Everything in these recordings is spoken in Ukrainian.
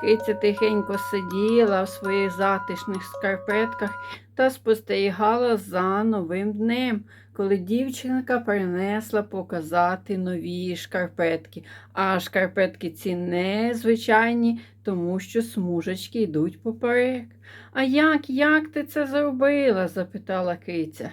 Киця тихенько сиділа в своїх затишних шкарпетках та спостерігала за новим днем, коли дівчинка принесла показати нові шкарпетки. А шкарпетки ці незвичайні, тому що смужечки йдуть поперек. А як, як ти це зробила? запитала киця.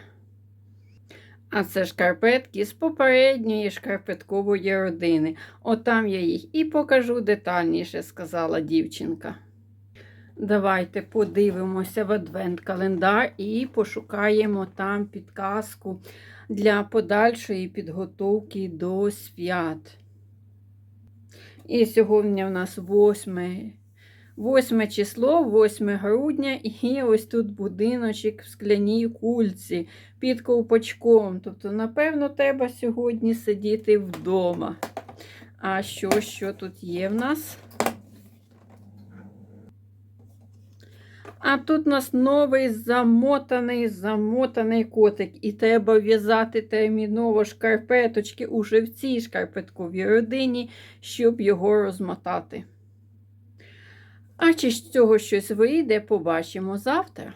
А це шкарпетки з попередньої шкарпеткової родини. Отам я їх і покажу детальніше, сказала дівчинка. Давайте подивимося в адвент-календар і пошукаємо там підказку для подальшої підготовки до свят. І сьогодні в нас 8, 8 число, 8 грудня, і ось тут будиночок в скляній кульці під ковпачком. Тобто, напевно, треба сьогодні сидіти вдома. А що, що тут є в нас? А тут у нас новий замотаний, замотаний котик. І треба в'язати терміново шкарпеточки уже в цій шкарпетковій родині, щоб його розмотати. А чи з цього щось вийде, побачимо завтра.